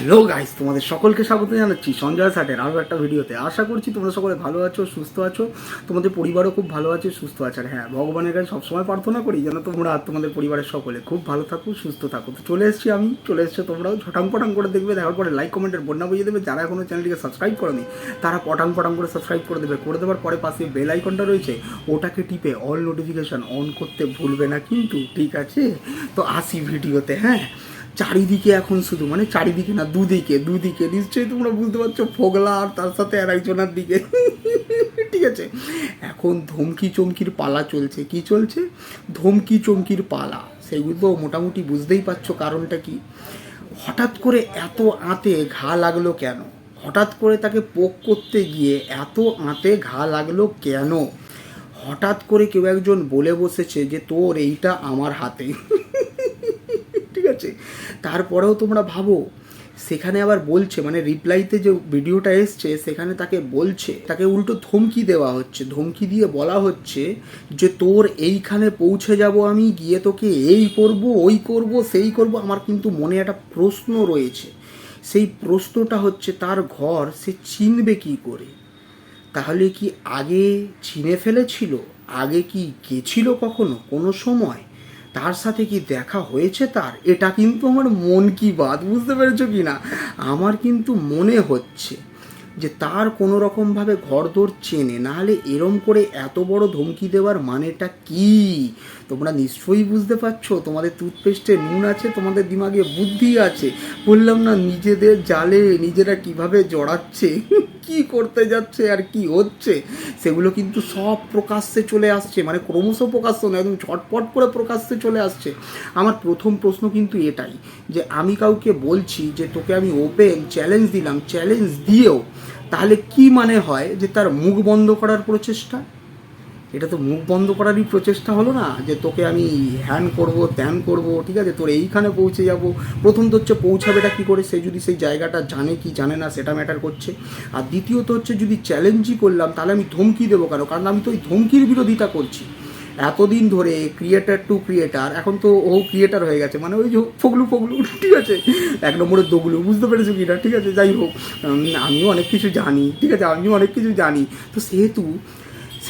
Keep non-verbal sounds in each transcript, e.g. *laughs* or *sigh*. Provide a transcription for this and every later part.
Hello guys, তোমাদের সকলকে স্বাগত জানাচ্ছি সঞ্জয় সাটের আরও একটা ভিডিওতে। আশা করছি তোমরা সকলে ভালো আছো, সুস্থ আছো। তোমাদের পরিবারও খুব ভালো আছে, সুস্থ আছে। আর হ্যাঁ ভগবানের কাছে সবসময় প্রার্থনা করি যেন তোমরা তোমাদের পরিবারের সকলে খুব ভালো থাকো, সুস্থ থাকো। তো চলে এসেছি আমি, চলে এসেছ তোমরাও। ঝটাং পটাং করে দেখবে, দেখার পরে লাইক কমেন্টের বন্যা বুঝিয়ে দেবে। যারা এখনও চ্যানেলটিকে সাবস্ক্রাইব করেনি, তারা পটাং পটাং করে সাবস্ক্রাইব করে দেবে। করে দেওয়ার পরে পাশে বেল আইকনটা রয়েছে, ওটাকে টিপে অল নোটিফিকেশান অন করতে ভুলবে না কিন্তু, ঠিক আছে? তো আসি ভিডিওতে হ্যাঁ? চারিদিকে এখন শুধু মানে চারিদিকে না, দুদিকে দুদিকে। নিশ্চয়ই তোমরা বুঝতে পারছ, ফোগলা আর তার সাথে আর একজনের দিকে। ঠিক আছে? এখন ধমকি চমকির পালা চলছে। কি চলছে? ধমকি চমকির পালা। সেগুলো মোটামুটি বুঝতেই পারছ কারণটা কি? হঠাৎ করে এত আঁতে ঘা লাগল কেন? হঠাৎ করে তাকে পোক করতে গিয়ে এত আঁতে ঘা লাগল কেন? হঠাৎ করে কেউ একজন বলে বসেছে যে, তোর এইটা আমার হাতে। আছে তারপরেও তোমরা ভাবো, সেখানে আবার বলছে মানে রিপ্লাইতে যে ভিডিওটা এসছে, সেখানে তাকে বলছে, তাকে উল্টো ধমকি দেওয়া হচ্ছে। ধমকি দিয়ে বলা হচ্ছে যে, তোর এইখানে পৌঁছে যাব আমি, গিয়ে তোকে এই করব, ওই করব, সেই করব। আমার কিন্তু মনে একটা প্রশ্ন রয়েছে। সেই প্রশ্নটা হচ্ছে, তার ঘর সে চিনবে কি করে? তাহলে কি আগে চিনে ফেলেছিল? আগে কি গেছিল কখনো কোনো সময়? তার সাথে কি দেখা হয়েছে তার? এটা কিন্তু আমার মন কি বাদ বুঝতে পেরেছ কি না আমার কিন্তু মনে হচ্ছে যে তার কোনো রকমভাবে ঘরদোর চেনে, নাহলে এরম করে এত বড় ধমকি দেওয়ার মানেটা কি? তোমরা নিশ্চয়ই বুঝতে পারছ, তোমাদের টুথপেস্টে নুন আছে, তোমাদের দিমাগে বুদ্ধি আছে। বললাম না, নিজেদের জালে নিজেরা কীভাবে জড়াচ্ছে? কি করতে যাচ্ছে আর কি হচ্ছে, সেগুলো কিন্তু সব প্রকাশ্যে চলে আসছে মানে ক্রমশ প্রকাশ্য না একদম ছটপট করে প্রকাশ্যে চলে আসছে। আমার প্রথম প্রশ্ন কিন্তু এটাই, যে আমি কাউকে বলছি যে তোকে আমি ওপেন চ্যালেঞ্জ দিলাম চ্যালেঞ্জ দিয়েও, তাহলে কি মানে হয় যে তার মুখ বন্ধ করার প্রচেষ্টা? এটা তো মুখ বন্ধ করারই প্রচেষ্টা হলো না, যে তোকে আমি হ্যান করব, ত্যান করব, ঠিক আছে? তোর এইখানে পৌঁছে যাব। প্রথম তো হচ্ছে পৌঁছাবেটা কী করে? সে যদি সেই জায়গাটা জানে কি জানে না, সেটা ম্যাটার করছে। আর দ্বিতীয়ত হচ্ছে যদি চ্যালেঞ্জই করলাম, তাহলে আমি ধমকি দেবো কেন? কারণ আমি তো ওই ধমকির বিরোধিতা করছি। এতদিন ধরে ক্রিয়েটার টু ক্রিয়েটার এখন তো ও ক্রিয়েটার হয়ে গেছে। মানে ওই যে ফগলু ফগলু, ঠিক আছে? এক নম্বরের দোগলু, বুঝতে পেরেছ কি ঠিক আছে, যাই হোক। আমিও অনেক কিছু জানি, ঠিক আছে? আমিও অনেক কিছু জানি। তো সেহেতু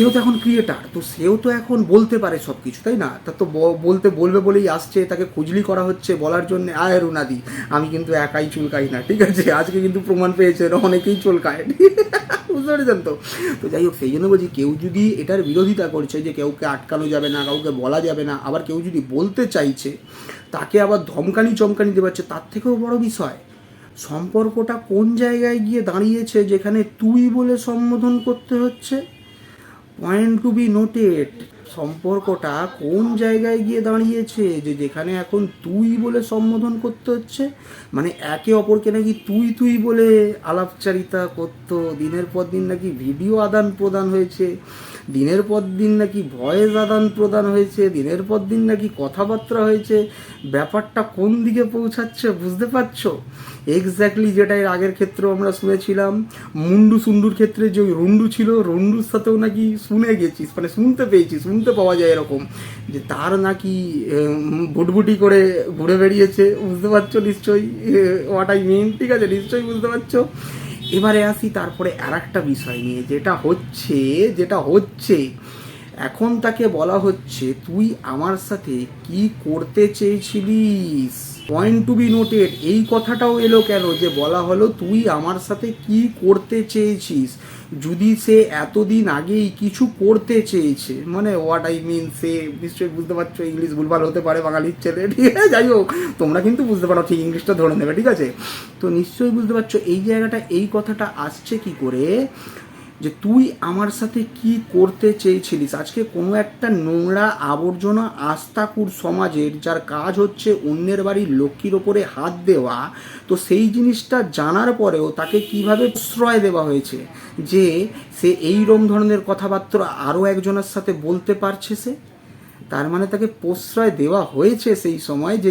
সেও তো এখন ক্রিয়েটার তো সেও তো এখন বলতে পারে সব কিছু তাই না? তা তো বলতে, বলবে বলেই আসছে, তাকে খুজলি করা হচ্ছে বলার জন্য। আয় রুনাদি, আমি কিন্তু একাই চুলকাই না, ঠিক আছে? আজকে কিন্তু প্রমাণ পেয়েছে অনেকেই চুলকায়। *laughs* বুঝতে পেরেছেন তো? তো যাই হোক, সেই জন্য বলছি, কেউ যদি এটার বিরোধিতা করছে যে কেউকে আটকানো যাবে না, কাউকে বলা যাবে না, আবার কেউ যদি বলতে চাইছে, তাকে আবার ধমকানি চমকানি দেওয়াচ্ছে তার থেকেও বড় বিষয়, সম্পর্কটা কোন জায়গায় গিয়ে দাঁড়িয়েছে, যেখানে তুই বলে সম্বোধন করতে হচ্ছে? পয়েন্ট টু বি নোটেড সম্পর্কটা কোন জায়গায় গিয়ে দাঁড়িয়েছে? যে যেখানে এখন তুই বলে সম্বোধন করতে হচ্ছে মানে একে অপরকে নাকি তুই তুই বলে আলাপচারিতা করতো, দিনের পর দিন নাকি ভিডিও আদান প্রদান হয়েছে। দিনের পর দিন নাকি ভয়েস আদান প্রদান হয়েছে, দিনের পর দিন নাকি কথাবার্তা হয়েছে, ব্যাপারটা কোন দিকে পৌঁছাচ্ছে বুঝতে পারছ? এক্স্যাক্টলি যেটা এর আগের ক্ষেত্রেও আমরা শুনেছিলাম, মুন্ডু সুন্ডুর ক্ষেত্রে যে ওই রুন্ডু ছিল, রুন্ডুর সাথেও নাকি শুনে গেছিস মানে শুনতে পেয়েছি, শুনতে পাওয়া যায় এরকম, যে তার নাকি ভুটভুটি করে ঘুরে বেরিয়েছে বুঝতে পারছ নিশ্চয়ই? হোয়াট আই মিন ঠিক আছে, নিশ্চয়ই বুঝতে পারছ? এবারে আসি তারপরে আর একটা বিষয় নিয়ে যেটা হচ্ছে যেটা হচ্ছে এখন তাকে বলা হচ্ছে, তুই আমার সাথে কি করতে চেয়েছিলিস পয়েন্ট টু বি নোটেড এই কথাটাও এলো কেন? যে বলা হলো, তুই আমার সাথে কি করতে চেয়েছিস? যদি সে এতদিন আগেই কিছু করতে চেয়েছে। মানে হোয়াট আই মিন সে নিশ্চয়ই বুঝতে পারছ ইংলিশ ভুলভাল হতে পারে, বাঙালির ছেলে, ঠিক আছে? যাই হোক, তোমরা কিন্তু বুঝতে পারো, ঠিক ইংলিশটা ধরে নেবে, ঠিক আছে? তো নিশ্চয়ই বুঝতে পারছ, এই জায়গাটা, এই কথাটা আসছে কি করে? যে তুই আমার সাথে কি করতে চেয়েছিলিস? আজকে কোনো একটা নোংরা আবর্জনা আস্তাকুর সমাজের, যার কাজ হচ্ছে অন্যের বাড়ির লক্ষ্মীর ওপরে হাত দেওয়া, তো সেই জিনিসটা জানার পরেও তাকে কীভাবে প্রশ্রয় দেওয়া হয়েছে? যে সে এইরম ধরনের কথাবার্তা আরও একজনের সাথে বলতে পারছে সে? তার মানে তাকে প্রশ্রয় দেওয়া হয়েছে সেই সময় যে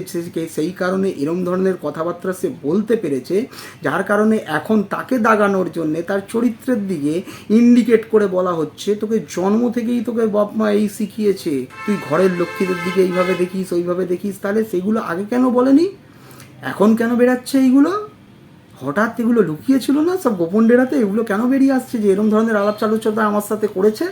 সেই কারণে এরম ধরনের কথাবার্তা সে বলতে পেরেছে, যার কারণে এখন তাকে দাগানোর জন্য তার চরিত্রের দিকে ইন্ডিকেট করে বলা হচ্ছে, তোকে জন্ম থেকেই তোকে বাপ মা এই শিখিয়েছে। তুই ঘরের লক্ষ্মীদের দিকে এইভাবে দেখিস, ওইভাবে দেখিস, তাহলে সেগুলো আগে কেন বলেনি? এখন কেন বেরাচ্ছে এইগুলো? হঠাৎ এগুলো লুকিয়েছিল না সব গোপন ডেরাতে? এগুলো কেন বেরিয়ে আসছে যে এরকম ধরনের আলাপ আলোচনা আমার সাথে করেছে?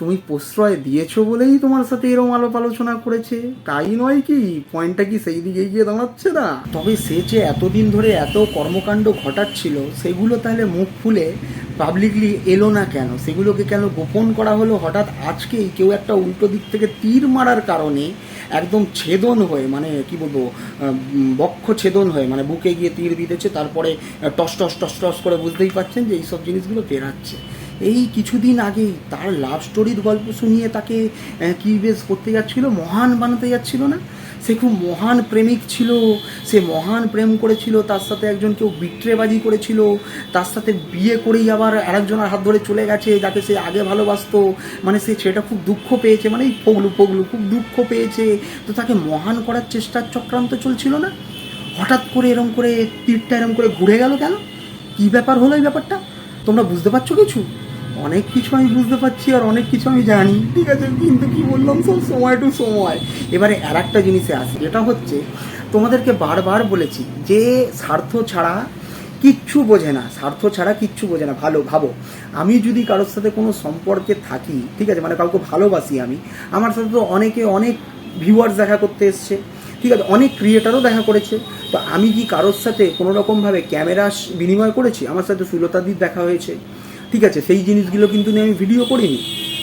তুমি প্রশ্রয় দিয়েছ বলেই তোমার সাথে এরকম আলাপ আলোচনা করেছে। তাই নয় কি, পয়েন্টটা কি সেই দিকে গিয়ে দাঁড়াচ্ছে না? তবে সে যে এতদিন ধরে এত কর্মকাণ্ড ঘটাচ্ছিল, সেগুলো তাহলে মুখ খুলে পাবলিকলি এলো না কেন? সেগুলোকে কেন গোপন করা হলো? হঠাৎ আজকেই কেউ একটা উল্টো দিক থেকে তীর মারার কারণে একদম ছেদন হয়ে মানে কি বলব বক্ষ ছেদন হয়ে মানে বুকে গিয়ে তীর দিতেছে, তারপরে টস টস টস টস করে বুঝতেই পারছেন যে এইসব জিনিসগুলো বেরাচ্ছে এই কিছুদিন আগেই তার লাভ স্টোরির গল্প শুনিয়ে তাকে কি বেশ করতে যাচ্ছিল? মহান বানাতে যাচ্ছিল না? সে খুব মহান প্রেমিক ছিল। সে মহান প্রেম করেছিল, তার সাথে একজন কেউ বিট্রেবাজি করেছিল, তার সাথে বিয়ে করেই আবার আরেকজনের হাত ধরে চলে গেছে, যাকে সে আগে ভালোবাসতো। মানে সে, সেটা খুব দুঃখ পেয়েছে মানে এই পগলু পগলু খুব দুঃখ পেয়েছে। তো তাকে মহান করার চেষ্টার চক্রান্ত চলছিল না? হঠাৎ করে এরম করে তীরটা এরম করে ঘুরে গেল কেন? কি ব্যাপার হলো এই ব্যাপারটা? তোমরা বুঝতে পারছ কিছু? অনেক কিছু আমি বুঝতে পারছি আর অনেক কিছু আমি জানি। ঠিক আছে, কিন্তু কি বললাম সব সময় টু সময়। এবারে আর একটা জিনিসে আসি, যেটা হচ্ছে, তোমাদেরকে বারবার বলেছি যে স্বার্থ ছাড়া কিচ্ছু বোঝে না। স্বার্থ ছাড়া কিচ্ছু বোঝে না। ভালো, ভাবো। আমি যদি কারোর সাথে কোনো সম্পর্কে থাকি, ঠিক আছে মানে কাউকে ভালোবাসি আমি, আমার সাথে তো অনেকে অনেক ভিউয়ার্স দেখা করতে এসছে, ঠিক আছে, অনেক ক্রিয়েটারও দেখা করেছে। তো আমি কি কারোর সাথে কোনো রকমভাবে ক্যামেরা বিনিময় করেছি? আমার সাথে সুলতাদির দেখা হয়েছে। ঠিক আছে, সেই জিনিসগুলো কিন্তু নিয়ে আমি ভিডিও করিনি।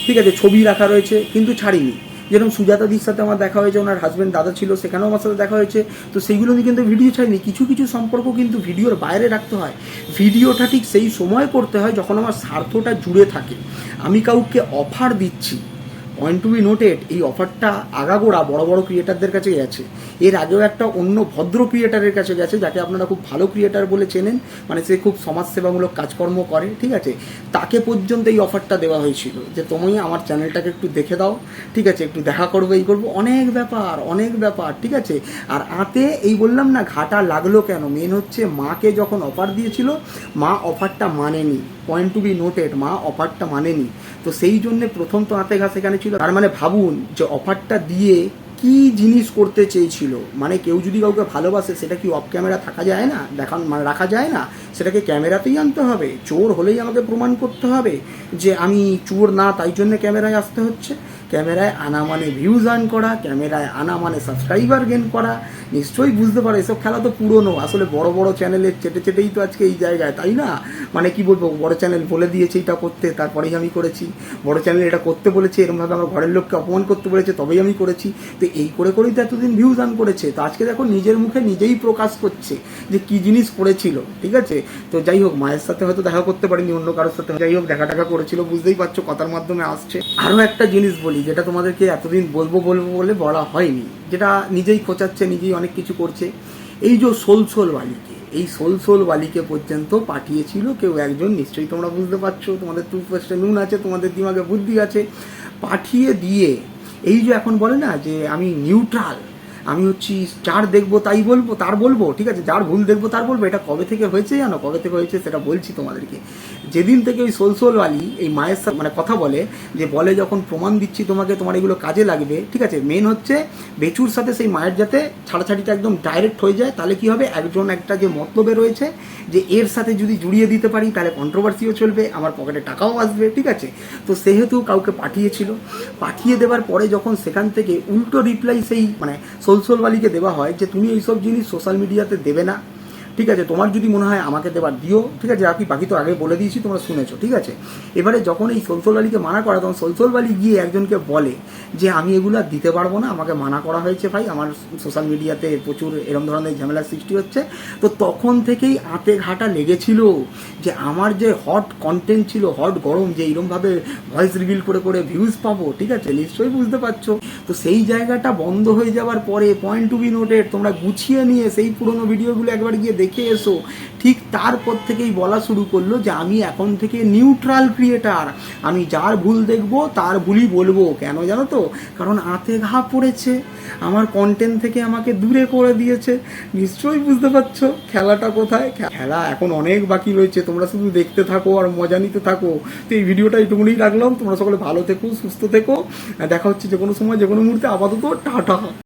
ঠিক আছে, ছবি রাখা রয়েছে, কিন্তু ছাড়িনি। যেরকম সুজাতাদির সাথে আমার দেখা হয়েছে, ওনার হাজব্যান্ড দাদা ছিল, সেখানেও আমার সাথে দেখা হয়েছে। তো সেইগুলো নিয়ে কিন্তু ভিডিও ছাড়িনি। কিছু কিছু সম্পর্ক কিন্তু ভিডিওর বাইরে রাখতে হয়। ভিডিওটা ঠিক সেই সময় করতে হয় যখন আমার স্বার্থটা জুড়ে থাকে। আমি কাউকে অফার দিচ্ছি। পয়েন্ট টু বি নোটেড এই অফারটা আগাগোড়া বড় বড় ক্রিয়েটারদের কাছে গেছে এর আগেও একটা অন্য ভদ্র ক্রিয়েটারের কাছে গেছে, যাকে আপনারা খুব ভালো ক্রিয়েটার বলে চেনেন। মানে সে খুব সমাজসেবামূলক কাজকর্ম করে, ঠিক আছে? তাকে পর্যন্ত এই অফারটা দেওয়া হয়েছিল যে, তুমি আমার চ্যানেলটাকে একটু দেখে দাও, ঠিক আছে? একটু দেখা করব, এই করব। অনেক ব্যাপার অনেক ব্যাপার, ঠিক আছে? আর আতে এই বললাম না, ঘাটা লাগল কেন? মেন হচ্ছে মাকে যখন অফার দিয়েছিল, মা অফারটা মানেনি। পয়েন্ট টু বি নোটেড মা অফারটা মানেনি। তো সেই জন্য প্রথম তো হাতে ঘা এখানে ছিল। তার মানে ভাবুন যে অফারটা দিয়ে কি জিনিস করতে চেয়েছিল। মানে কেউ যদি কাউকে ভালোবাসে, সেটা কি অফ ক্যামেরা থাকা যায় না? দেখান মানে রাখা যায় না? সেটাকে ক্যামেরাতেই আনতে হবে। চোর হলেই আমাকে প্রমাণ করতে হবে যে আমি চোর না, তাই জন্য ক্যামেরায় আসতে হচ্ছে। ক্যামেরায় আনা মানে ভিউজ আর্ন করা, ক্যামেরায় আনা মানে সাবস্ক্রাইবার গেন করা, নিশ্চয়ই বুঝতে পারো, এসব খেলা তো পুরনো, আসলে বড় বড় চ্যানেলের চেটে চেটেই তো আজকে এই জায়গায়, তাই না? মানে কি বলব, বড় চ্যানেল বলে দিয়েছে এটা করতে, তারপরেই আমি করেছি। বড় চ্যানেল এটা করতে বলেছে এরকমভাবে আমার ঘরের লোককে অপমান করতে বলেছে, তবেই আমি করেছি। তো এই করে করেই তো এতদিন ভিউজ আর্ন করেছে। তো আজকে দেখো নিজের মুখে নিজেই প্রকাশ করছে যে কি জিনিস করেছিল, ঠিক আছে? তো যাই হোক, মায়ের সাথে হয়তো দেখা করতে পারিনি, অন্য কারোর সাথে। যাই হোক দেখা টাকা করেছিল, বুঝতেই পারছ, কথার মাধ্যমে আসছে। আরও একটা জিনিস বলি যেটা তোমাদেরকে এতদিন বলব বলব বলে বলা হয়নি, যেটা নিজেই খোঁচাচ্ছে, নিজেই অনেক কিছু করছে। এই যে সোলসোল বালিকে, এই সোলসোল বালিকে পর্যন্ত পাঠিয়েছিল কেউ একজন, নিশ্চয়ই তোমরা বুঝতে পারছ, তোমাদের টুথপেস্টে নুন আছে, তোমাদের দিমাগে বুদ্ধি আছে। পাঠিয়ে দিয়ে, এই যে এখন বলে না যে আমি নিউট্রাল আমি হচ্ছি, যার দেখব তাই বলব, তার বলব, ঠিক আছে? যার ভুল দেখব তার বলব। এটা কবে থেকে হয়েছে জানো? কবে থেকে হয়েছে সেটা বলছি তোমাদেরকে। যেদিন থেকে ওই সোলসোল সোলসোলওয়ালি এই মায়ের সাথে মানে কথা বলে, যে বলে যখন প্রমাণ দিচ্ছি তোমাকে, তোমার এগুলো কাজে লাগবে, ঠিক আছে? মেন হচ্ছে বেচুর সাথে সেই মায়ের যাতে ছাড়াছাড়িটা একদম ডাইরেক্ট হয়ে যায়, তাহলে কি হবে? একজন একটা যে মতলবে রয়েছে, যে এর সাথে যদি জুড়িয়ে দিতে পারি, তাহলে কন্ট্রোভার্সিও চলবে, আমার পকেটে টাকাও আসবে, ঠিক আছে? তো সেহেতু কাউকে পাঠিয়েছিল। পাঠিয়ে দেওয়ার পরে যখন সেখান থেকে উল্টো রিপ্লাই সেই মানে সোলসোলওয়ালিকে দেওয়া হয় যে তুমি এইসব জিনিস সোশ্যাল মিডিয়াতে দেবে না। ঠিক আছে, তোমার যদি মনে হয় আমাকে দেবার, দিও, ঠিক আছে আপনি বাকি তো আগে বলে দিয়েছি, তোমরা শুনেছো, ঠিক আছে? এবারে যখন এই সোলসোল আলীকে মানা করা, তখন সোলসোল আলী গিয়ে একজনকে বলে যে, আমি এগুলো দিতে পারব না, আমাকে মানা করা হয়েছে ভাই, আমার সোশ্যাল মিডিয়াতে প্রচুর এরম ধরনের ঝামেলার সৃষ্টি হচ্ছে। তো তখন থেকেই আতে ঘাটা লেগেছিল যে, আমার যে হট কন্টেন্ট ছিল হট গরম, যে এরমভাবে ভয়েস রিভিল করে করে ভিউজ পাবো, ঠিক আছে, নিশ্চয়ই বুঝতে পারছ? তো সেই জায়গাটা বন্ধ হয়ে যাওয়ার পরে পয়েন্ট টু বি নোটেড তোমরা গুছিয়ে নিয়ে সেই পুরোনো ভিডিওগুলো একবার গিয়ে দেখে এসো। ঠিক তারপর থেকেই বলা শুরু করল যে, আমি এখন থেকে নিউট্রাল ক্রিয়েটার আমি যার ভুল দেখব, তার ভুলই বলব। কেন জানো তো? কারণ আতে ঘা পড়েছে। আমার কন্টেন্ট থেকে আমাকে দূরে করে দিয়েছে। নিশ্চয়ই বুঝতে পারছ খেলাটা কোথায়? খেলা এখন অনেক বাকি রয়েছে। তোমরা শুধু দেখতে থাকো আর মজা নিতে থাকো। তো এই ভিডিওটা এইটুকুনি রাখলাম। তোমরা সকলে ভালো থেকো, সুস্থ থেকো। দেখা হচ্ছে যে কোনো সময় যে কোনো মুহূর্তে। আপাতত টাটা।